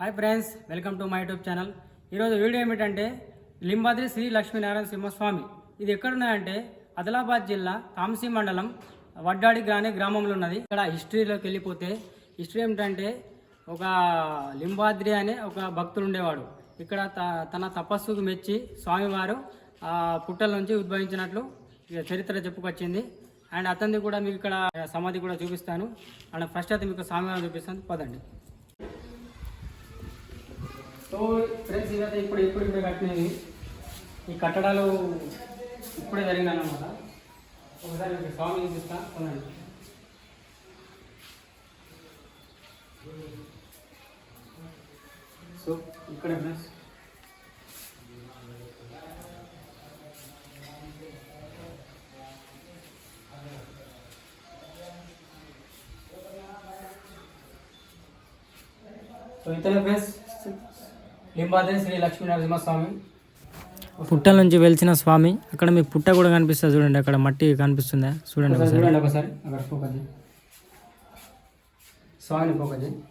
Hi friends welcome to my YouTube channel. ఈరోజు video ఏమిటంటే లింబాద్రి శ్రీ లక్ష్మీనారాయణ సింహస్వామి. ఇది ఎక్కడున్నాయంటే ఆదిలాబాద్ జిల్లా తాంసీ మండలం వడ్డాడి గ్రానే గ్రామంలో ఉన్నది. ఇక్కడ హిస్టరీలోకి వెళ్ళిపోతే హిస్టరీ ఏమిటంటే ఒక లింబాద్రి అనే ఒక భక్తుడు ఉండేవాడు. ఇక్కడ త- తన తపస్సుకు మెచ్చి స్వామివారు ఆ పుట్టల నుంచి ఉద్భవించినట్లు చరిత్ర చెప్పుకొచ్చింది. అండ్ అతనిది కూడా మీకు ఇక్కడ సమాధి కూడా చూపిస్తాను. అండ్ ఫస్ట్ అయితే మీకు స్వామివారిని చూపిస్తాను. పదండి. సో ఫ్రెండ్స్ ఇవైతే ఇప్పుడు ఇప్పుడు ఇప్పుడు కట్టినవి. ఈ కట్టడాలు ఇప్పుడే జరిగిందన్నమాట అన్నమాట ఒకసారి మీకు స్వామి చూపిస్తా కొనండి. సో ఇక్కడ ఫ్రెండ్స్. సో ఇతర ఫ్రెండ్స్. లింబాద్రి శ్రీ లక్ష్మీనరసింహ స్వామి. పుట్టల నుంచి వెలిసిన స్వామి. అక్కడ మీకు పుట్ట కూడా కనిపిస్తుంది చూడండి అక్కడ మట్టి కనిపిస్తుందా. చూడండి ఒకసారి చూడండి ఒకసారి. అక్కడ ఫోకస్ చేయి. స్వామిని ఫోకస్ చేయి.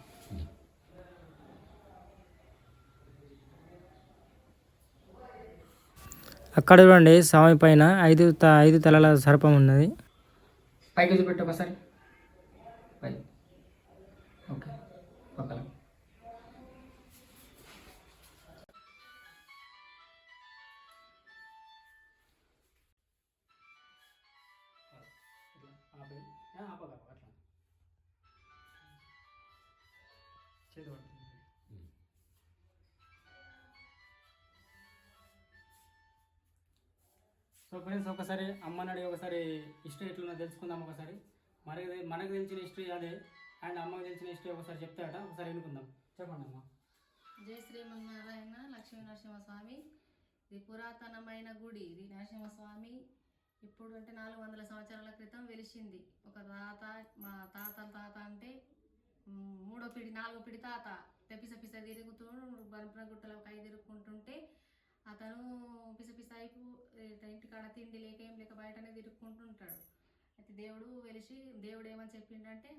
అక్కడ చూడండి స్వామి పైన ఐదు త- ఐదు తలల సర్పం ఉన్నది. పైకి చూపెట్టు ఒకసారి. పై. ఓకే. పక్కన. ఆపే. ఆ, ఆపగలవు, అట్లా. చేతి పట్టుకో. సో ఫ్రెండ్స్ ఒకసారి అమ్మని అడిగి ఒకసారి హిస్టరీ ఎట్లున్నా తెలుసుకుందాం ఒకసారి. మనకి మనకు తెలిసిన హిస్టరీ అదే. అండ్ అమ్మకి తెలిసిన హిస్టరీ ఒకసారి చెప్తాడట. ఒకసారి వినుకుందాం. చెప్పండి అమ్మ. జై శ్రీమన్నారాయణ లక్ష్మీ నరసింహస్వామి. ఇది పురాతనమైన గుడి. ఇది నరసింహస్వామి ఇప్పుడు అంటే నాలుగు వందల సంవత్సరాల క్రితం వెలిసింది. ఒక తాత మా తాతల తాత అంటే మూడో పిడి నాలుగో పిడి తాత. పిస పిస తిరుగుతూ బర్బ్ర గుట్టలో కై తిరుక్కుంటుంటే అతను పిసపిస పిస అయిపో ఇంటికాడ తిండి లేక ఏం లేక బయటనే తిరుగుకుంటుంటాడు అయితే దేవుడు వెలిసి దేవుడు ఏమని చెప్పిండంటే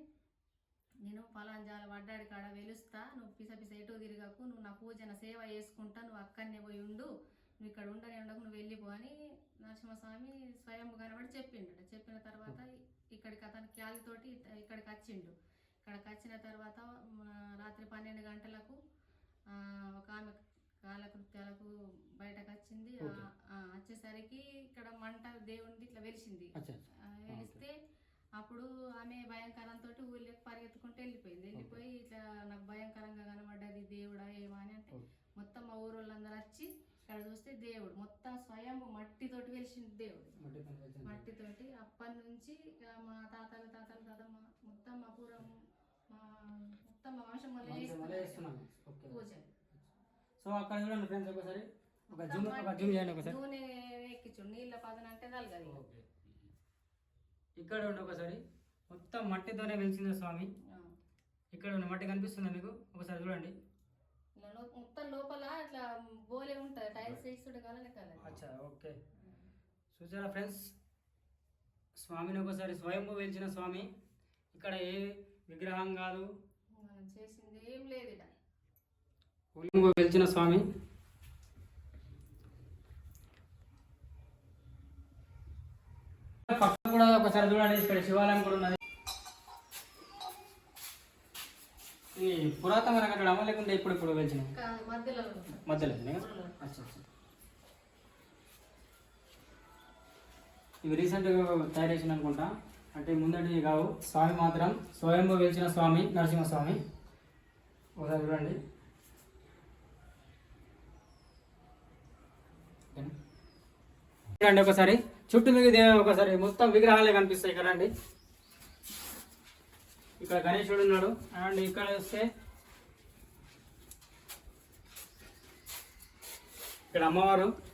నేను ఫలాంజాల వడ్డాడి కాడ వెలుస్తా నువ్వు పిస పిస ఎటు తిరగకు నువ్వు నా పూజన సేవ చేసుకుంటా నువ్వు అక్కడనే పోయి ఉండు నువ్వు ఇక్కడ ఉండని ఉండకు నువ్వు వెళ్ళిపో అని నరసింహస్వామి స్వయం కనబడి చెప్పిండు. చెప్పిన తర్వాత ఇక్కడికి అతను క్యాలితోటి ఇక్కడికి వచ్చిండు. ఇక్కడికి వచ్చిన తర్వాత రాత్రి పన్నెండు గంటలకు ఒక ఆమె కాలకృత్యాలకు బయటకు వచ్చింది. వచ్చేసరికి ఇక్కడ మంట దేవునిది ఇట్లా వెలిసింది. వెలిస్తే అప్పుడు ఆమె భయంకరంతో ఊళ్ళోకి పరిగెత్తుకుంటూ వెళ్ళిపోయింది వెళ్ళిపోయి ఇట్లా నాకు భయంకరంగా కనబడ్డది దేవుడా ఏమా అని అంటే Okay. మొత్తం మా ఊరు వాళ్ళందరూ వచ్చి ఇక్కడ చూస్తే దేవుడు మొత్తం స్వయం మట్టితోటి వెలిసింది దేవుడు మట్టి మట్టితోటి అప్పటి నుంచి మా తాతల తాతల తాత మొత్తం మా పూర్వం మా మొత్తం మా వంశం పూజలు సో అక్కడ చూడండి ఫ్రెండ్స్ ఒకసారి. ఒక జూమ్ ఒక జూమ్ చేయండి ఒకసారి. నూనె ఎక్కించు నీళ్ళ పదన అంటే తలగది ఇక్కడ ఉండి ఒకసారి. మొత్తం మట్టితోనే వెలిసింది స్వామి. ఇక్కడ ఉన్న మట్టి కనిపిస్తుందా మీకు? ఒకసారి చూడండి. మొత్తం లోపల ఇట్లా బోలే ఉంటుంది. టైల్స్ వేస్తుడు కలర్ అచ్చా ఓకే. చూసారా ఫ్రెండ్స్? స్వామిని ఒకసారి స్వయంభూ వెలిచిన స్వామి ఇక్కడ ఏ విగ్రహం కాదు? చేసింది ఏం లేదు స్వయంభూ వెలిచిన స్వామి. పక్కన కూడా ఒకసారి చూడండి ఇక్కడ శివాలయం కూడా ఉన్నది. ఈ పురాతనమైన కట్టడం లేకుంటే ఇప్పుడు ఇప్పుడు వెలిచిన మధ్యలో. మధ్యలో అచ్చా. ఇవి రీసెంట్గా తయారు చేసిన అనుకుంటా. అంటే ముందటి కావు. స్వామి మాత్రం స్వయంభూ వెలిచిన స్వామి నరసింహస్వామి. ఒకసారి చూడండి. రండి చూడండి ఒకసారి. చుట్టూ మీద ఒకసారి. మొత్తం విగ్రహాలే కనిపిస్తాయి కదండి ఇక్కడ గణేశుడు ఉన్నాడు. అండ్ ఇక్కడ వస్తే ఇక్కడ అమ్మవారు.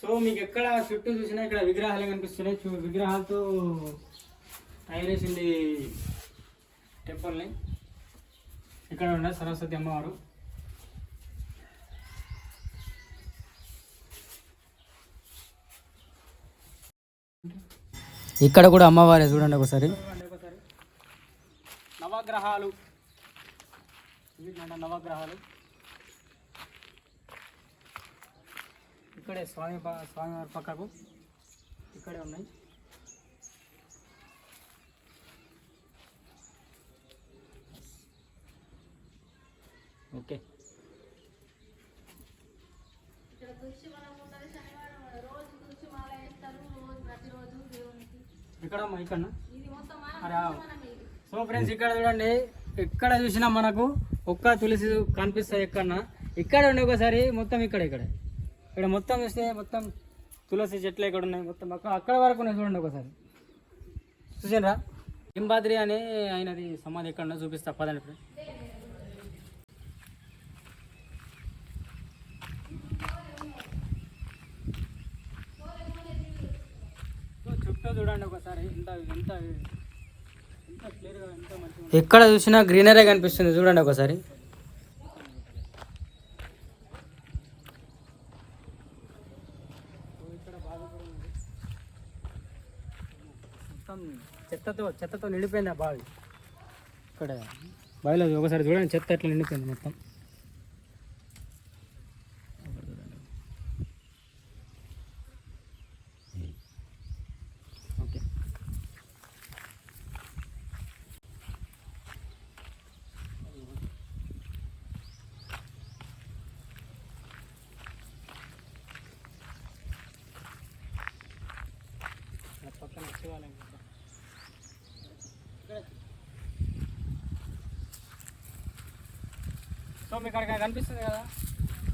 సో మీకు ఎక్కడ చుట్టూ చూసినా ఇక్కడ విగ్రహాలే కనిపిస్తున్నాయి. విగ్రహాలతో తయారు చేసింది టెంపుల్ని ఇక్కడ ఉన్న సరస్వతి అమ్మవారు. ఇక్కడ కూడా అమ్మవారే చూడండి ఒకసారి. నవగ్రహాలు. నవగ్రహాలు. ఇక్కడే స్వామి స్వామివారి పక్కకు. ఇక్కడే ఉన్నాయి. ఓకే. ఇక్కడ తులసి వనం ఉన్నది. శనివారం రోజు తులసి మాల వేస్తారు. రోజు ప్రతిరోజు దేవునికి. ఇక్కడ ఇక్కడ ఇది మొత్తం మన అరే ఆ. మనం ఇది. సో ఫ్రెండ్స్ ఇక్కడ చూడండి. ఎక్కడ చూసినా మనకు ఒక్క తులసి కనిపిస్తుంది ఎక్కడన్నా. ఇక్కడ ఉండే ఒకసారి మొత్తం ఇక్కడ ఇక్కడ. ఇక్కడ మొత్తం చూస్తే మొత్తం తులసి చెట్లు ఇక్కడ ఉన్నాయి? మొత్తం అక్కడ అక్కడ వరకు ఉన్నాయి చూడండి ఒకసారి. చూసారా లింబాద్రి అనే ఆయనది సమాధి ఎక్కడ ఉన్నా చూపిస్తా పదండి ఫ్రెండ్ చుట్టూ చూడండి ఒకసారి ఎంత ఎంత ఎంత క్లియర్గా ఎంత మంచిగా ఎక్కడ చూసినా గ్రీనరీ కనిపిస్తుంది చూడండి ఒకసారి. మొత్తం చెత్తతో చెత్తతో నిండిపోయింది ఆ బావి. ఇక్కడ బావిలో ఒకసారి చూడండి చెత్త ఎట్లా నిండిపోయింది మొత్తం ఓకే ఆ పక్కన శివాలయం ఇక్కడ. సో మీకు అక్కడ కనిపిస్తుంది కదా?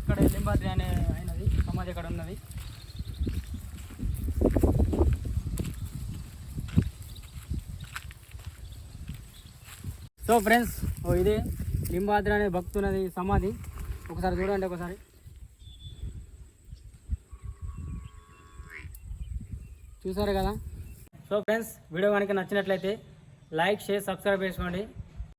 ఇక్కడ లింబాద్రి అనే అయినది. సమాధి ఇక్కడ ఉన్నది. సో ఫ్రెండ్స్ ఓ ఇదే లింబాద్రి అనే భక్తున్నది సమాధి. ఒకసారి చూడండి ఒకసారి. చూసారు కదా? సో ఫ్రెండ్స్ వీడియో కనుక నచ్చినట్లయితే లైక్ షేర్ సబ్స్క్రైబ్ చేసుకోండి.